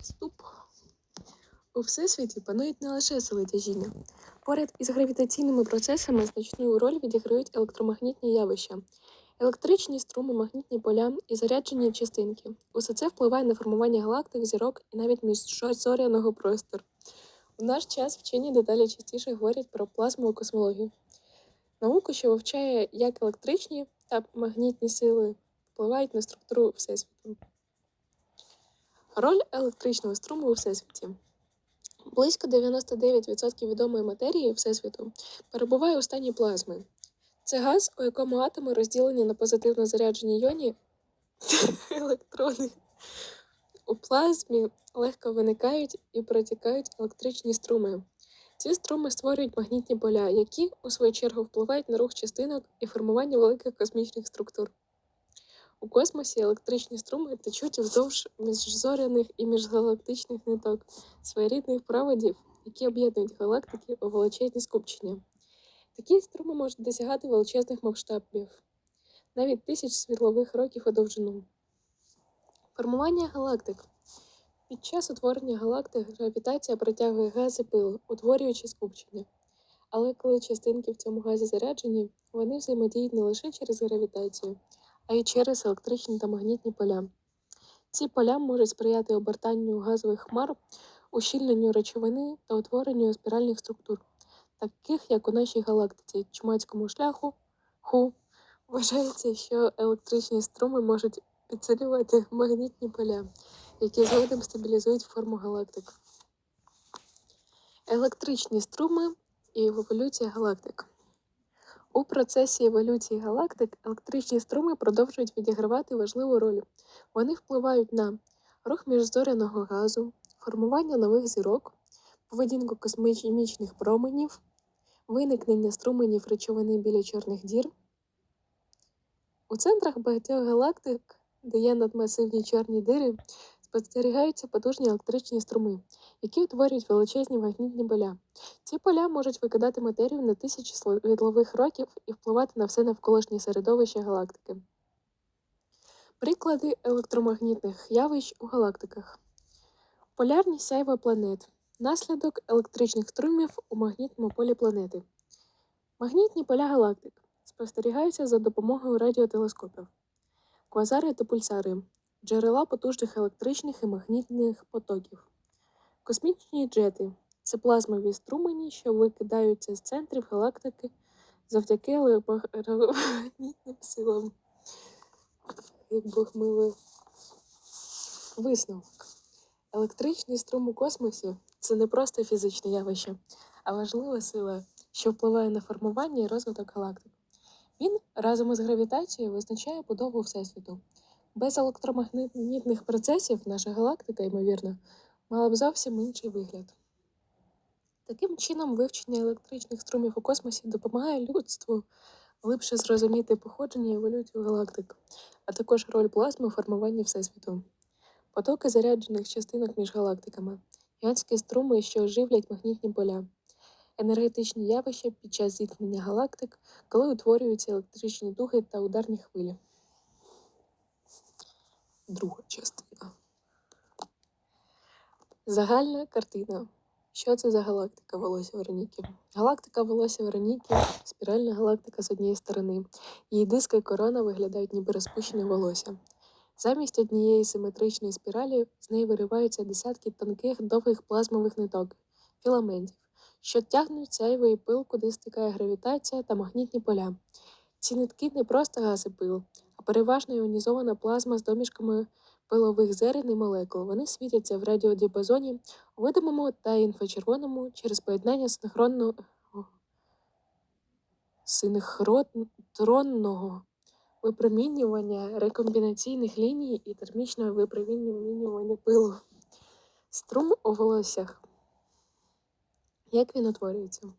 Вступ. У всесвіті панують не лише сили тяжіння. Поряд із гравітаційними процесами значну роль відіграють електромагнітні явища, електричні струми, магнітні поля і заряджені частинки. Усе це впливає на формування галактик, зірок і навіть міжзоряного простору. У наш час вчені дедалі частіше говорять про плазмову космологію. Науку, що вивчає, як електричні та магнітні сили впливають на структуру Всесвіту. Роль електричного струму у Всесвіті. Близько 99% відомої матерії Всесвіту перебуває у стані плазми. Це газ, у якому атоми розділені на позитивно заряджені йоні електрони. У плазмі легко виникають і протікають електричні струми. Ці струми створюють магнітні поля, які, у свою чергу, впливають на рух частинок і формування великих космічних структур. У космосі електричні струми течуть вздовж міжзоряних і міжгалактичних ниток своєрідних проводів, які об'єднують галактики у величезні скупчення. Такі струми можуть досягати величезних масштабів, навіть тисяч світлових років у довжину. Формування галактик. Під час утворення галактик гравітація притягує газ і пил, утворюючи скупчення. Але коли частинки в цьому газі заряджені, вони взаємодіють не лише через гравітацію, а й через електричні та магнітні поля. Ці поля можуть сприяти обертанню газових хмар, ущільненню речовини та утворенню спіральних структур, таких як у нашій галактиці Чумацькому шляху Ху. Вважається, що електричні струми можуть підсилювати магнітні поля, які згодом стабілізують форму галактик. Електричні струми і еволюція галактик. У процесі еволюції галактик електричні струми продовжують відігравати важливу роль. Вони впливають на рух міжзоряного газу, формування нових зірок, поведінку космічних променів, виникнення струменів речовини біля чорних дір. У центрах багатьох галактик, де є надмасивні чорні дири, спостерігаються потужні електричні струми, які утворюють величезні магнітні поля. Ці поля можуть викидати матерію на тисячі світлових років і впливати на все навколишнє середовище галактики. Приклади електромагнітних явищ у галактиках. Полярні сяйва планет. Наслідок електричних струмів у магнітному полі планети. Магнітні поля галактик спостерігаються за допомогою радіотелескопів. Квазари та пульсари джерела потужних електричних і магнітних потоків. Космічні джети це плазмові струмені, що викидаються з центрів галактики завдяки електромагнітним силам. Як Бог милий. Висновок. Електричний струм у космосі це не просто фізичне явище, а важлива сила, що впливає на формування і розвиток галактик. Він разом із гравітацією визначає будову Всесвіту. Без електромагнітних процесів наша галактика, ймовірно, мала б зовсім інший вигляд. Таким чином, вивчення електричних струмів у космосі допомагає людству глибше зрозуміти походження і еволюцію галактик, а також роль плазми у формуванні Всесвіту. Потоки заряджених частинок між галактиками, гігантські струми, що живлять магнітні поля, енергетичні явища під час зіткнення галактик, коли утворюються електричні дуги та ударні хвилі. Друга частина. Загальна картина. Що це за галактика волосся Вероніки? Галактика волосся Вероніки спіральна галактика з однієї сторони. Її диски і корона виглядають ніби розпущене волосся. Замість однієї симетричної спіралі з неї вириваються десятки тонких довгих плазмових ниток, філаментів, що тягнуть сяйво і пил, куди стикає гравітація та магнітні поля. Ці нитки не просто газ і пил, переважно іонізована плазма з домішками пилових зерен і молекул. Вони світяться в радіодіапазоні видимому та інфрачервоному через поєднання синхронного синхронного випромінювання рекомбінаційних ліній і термічного випромінювання пилу. Струм у волоссях. Як він утворюється?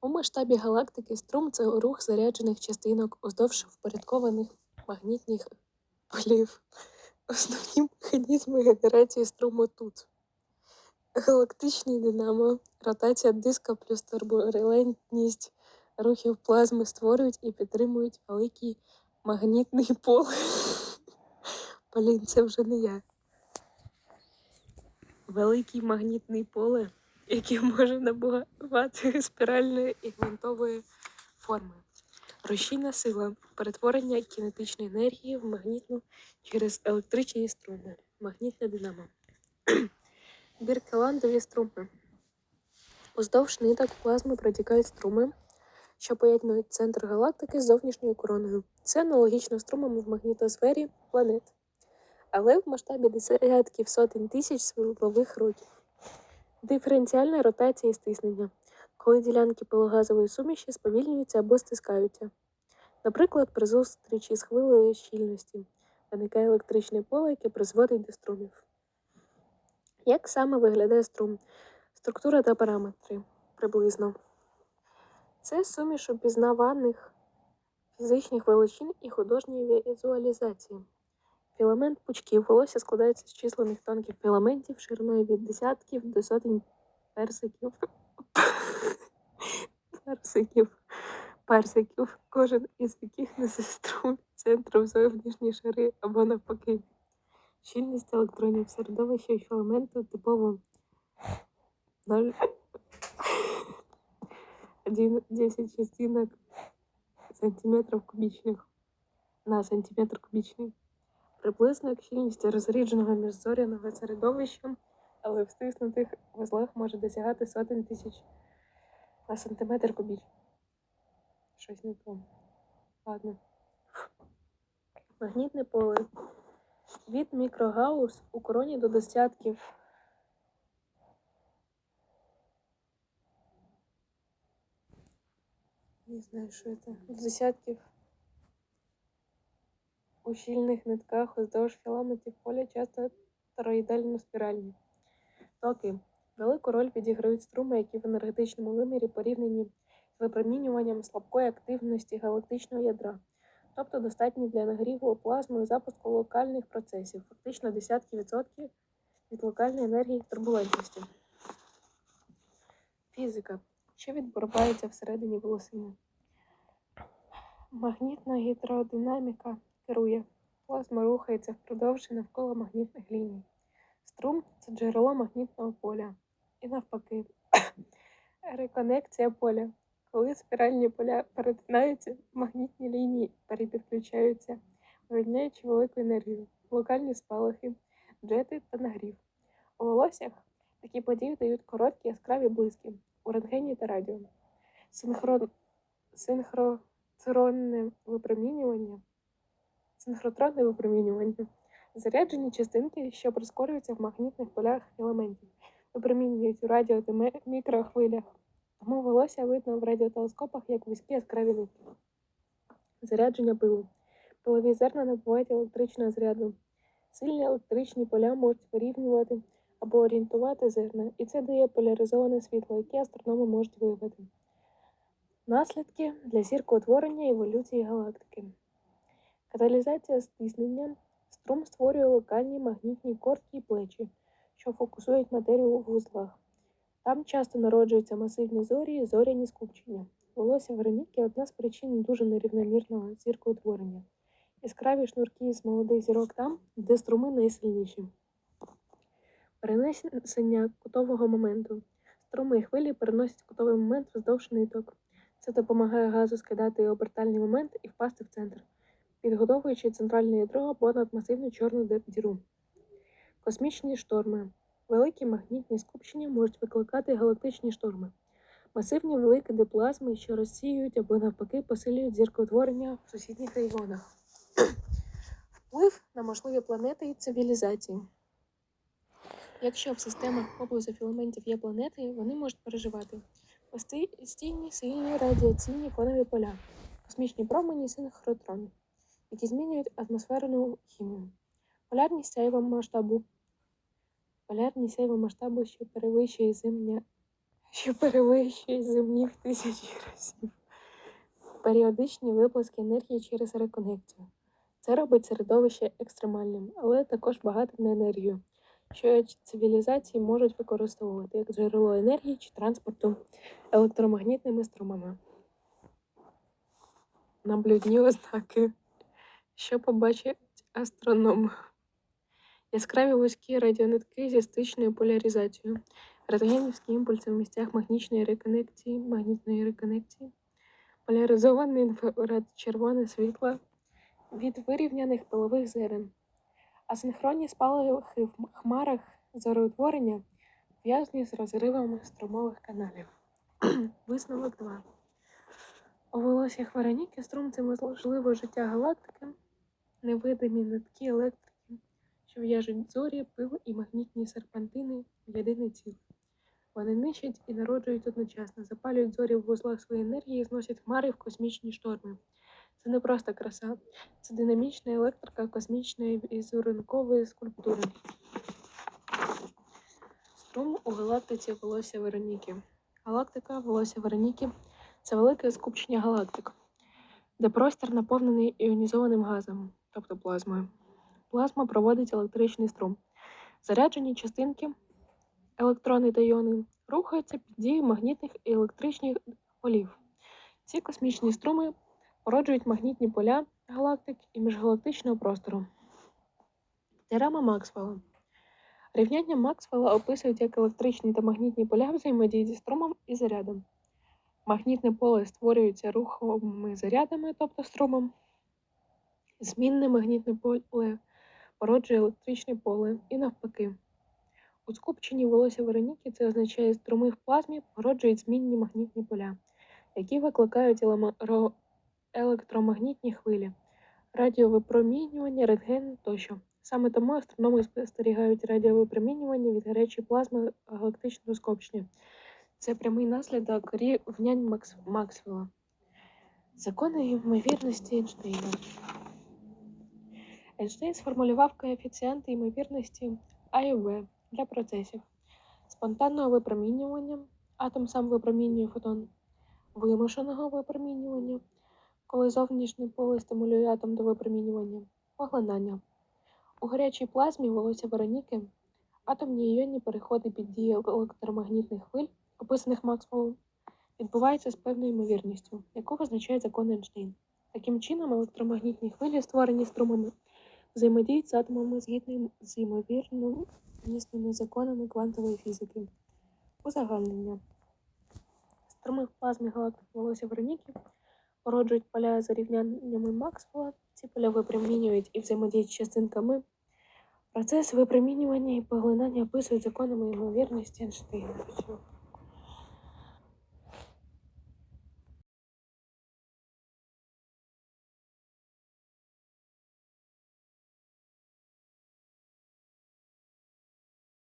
У масштабі галактики струм це рух заряджених частинок уздовж впорядкованих магнітних полів. Основні механізми генерації струму тут. Галактичний динамо, ротація диска плюс турбулентність рухів плазми створюють і підтримують великий магнітний пол. Блін, це вже не я. велике магнітне поле, яке може набувати спіральної і гвинтової форми. Рушійна сила перетворення кінетичної енергії в магнітну через електричні струми. Магнітне динамо. Біркеландові струми. Уздовж ниток плазми протікають струми, що поєднують центр галактики з зовнішньою короною. Це аналогічно струмам в магнітосфері планет, але в масштабі десятків сотень тисяч світлових років. Диференціальна ротація і стиснення, коли ділянки пилогазової суміші сповільнюються або стискаються. Наприклад, при зустрічі з хвилею щільності виникає електричне поле, яке призводить до струмів. Як саме виглядає струм? Структура та параметри приблизно. Це суміш опізнаваних фізичних величин і художньої візуалізації. Філамент пучків волосся складається з численних тонких філаментів шириною від десятків до сотень персиків. Персиків. Персиків, кожен із яких несе струм центру в зовнішні шари або навпаки. Щільність електронів середовища філаменту типово 0, 1, 10 частинок сантиметрів кубічних на сантиметр кубічний. Приблизно як щільність розрідженого міжзоряного середовища, але в стиснутих вузлах може досягати сотень тисяч на сантиметр кубічний. Щось не то. Ладно. Магнітне поле. Від мікрогаус у короні до десятків. Не знаю, що це. До десятків у щільних нитках уздовж філаментів поля часто тороїдально спіральні. Токи. Велику роль відіграють струми, які в енергетичному вимірі порівняні з випромінюванням слабкої активності галактичного ядра, тобто достатні для нагріву плазми і запуску локальних процесів, фактично десятки відсотків від локальної енергії турбулентності. Фізика. Що відбувається всередині волосини? Магнітна гідродинаміка керує. Плазма рухається впродовж і навколо магнітних ліній. Струм це джерело магнітного поля. І навпаки. Реконекція поля. Коли спіральні поля перетинаються, магнітні лінії перепідключаються, вивільняючи велику енергію, локальні спалахи, джети та нагрів. У волоссях такі події дають короткі яскраві блиски у рентгені та радіо. Синхрон... Синхроцронне випромінювання. Синхротронне випромінювання. Заряджені частинки, що прискорюються в магнітних полях філаментів, випромінюють у радіо та мікрохвилях. Тому волосся видно в радіотелескопах як вузькі яскраві нитки. Зарядження пилу. Пилові зерна набувають електричного заряду. Сильні електричні поля можуть вирівнювати або орієнтувати зерна, і це дає поляризоване світло, яке астрономи можуть виявити. Наслідки для зіркоутворення еволюції галактики. Каталізація стиснення. Струм створює локальні магнітні кортки і плечі, що фокусують матерію у вузлах. Там часто народжуються масивні зорі і зоряні скупчення. Волосся Вероніки одна з причин дуже нерівномірного зіркоутворення. Яскраві шнурки з молодих зірок там, де струми найсильніші. Перенесення кутового моменту. Струми і хвилі переносять кутовий момент вздовж ниток. Це допомагає газу скидати обертальний момент і впасти в центр, підготовуючи центральне ядро або надмасивну чорну діру. Космічні шторми. Великі магнітні скупчення можуть викликати галактичні шторми. Масивні великиди плазми, що розсіюють або навпаки посилюють зіркоутворення в сусідніх регіонах. Вплив на можливі планети і цивілізації. Якщо в системах поблизу філаментів є планети, вони можуть переживати постійні сильні радіаційні фонові поля, космічні промені і синхротрони, які змінюють атмосферну хімію. Полярність сяйва масштабу. Полярність сяйва масштабу, що перевищує земля, що перевищує земні в тисячі разів. Періодичні виплески енергії через реконекцію. Це робить середовище екстремальним, але також багатим на енергію, що цивілізації можуть використовувати як джерело енергії чи транспорту електромагнітними струмами. Наблюдні ознаки, що побачить астроном. Яскраві вузькі радіонитки зі стичною поляризацією, рентгенівські імпульси в місцях магнічної реконекції, магнітної реконекції, поляризоване інфрачервоне світло від вирівняних пилових зерен, асинхронні спалахи в хмарах зороутворення пов'язані з розривами струмових каналів. Висновок 2. У волоссях Вероніки струм це життя галактики, невидимі нитки електрики, що в'яжуть зорі, пил і магнітні серпантини в єдине ціле. Вони нищать і народжують одночасно, запалюють зорі в вузлах своєї енергії і зносять хмари в космічні шторми. Це не просто краса, це динамічна електрика космічної візерункової скульптури. Струм у галактиці волосся Вероніки. Галактика волосся Вероніки це велике скупчення галактик, де простір наповнений іонізованим газом, тобто плазмою. Плазма проводить електричний струм. Заряджені частинки, електрони та іони рухаються під дією магнітних і електричних полів. Ці космічні струми породжують магнітні поля галактик і міжгалактичного простору. Теорема Максвелла. Рівняння Максвелла описують, як електричні та магнітні поля взаємодіють зі струмом і зарядом. Магнітне поле створюється руховими зарядами, тобто струмом. Змінне магнітне поле породжує електричне поле і навпаки. У скупченні волосся Вероніки це означає, струми в плазмі породжують змінні магнітні поля, які викликають електромагнітні хвилі, радіовипромінювання, рентген тощо. Саме тому астрономи спостерігають радіовипромінювання від гарячої плазми галактичного скопчення. Це прямий наслідок рівнянь Макс... Максвелла. Закони ймовірності Ейнштейна. Ейнштейн сформулював коефіцієнти ймовірності А і В для процесів спонтанного випромінювання, атом сам випромінює фотон, вимушеного випромінювання, коли зовнішнє поле стимулює атом до випромінювання, поглинання. У гарячій плазмі волосся Вероніки атомні іонні переходи під дією електромагнітних хвиль, описаних Максвеллом, відбуваються з певною ймовірністю, яку визначає закон Ейнштейн. Таким чином, електромагнітні хвилі, створені струмами, взаємодіють з атомами згідно з ймовірнісними законами квантової фізики. Узагальнення. Струми в плазмі галактик волосся Вероніки породжують поля за рівняннями Максвелла. Ці поля випромінюють і взаємодіють з частинками. Процес випромінювання і поглинання описують законами ймовірності Ейнштейна.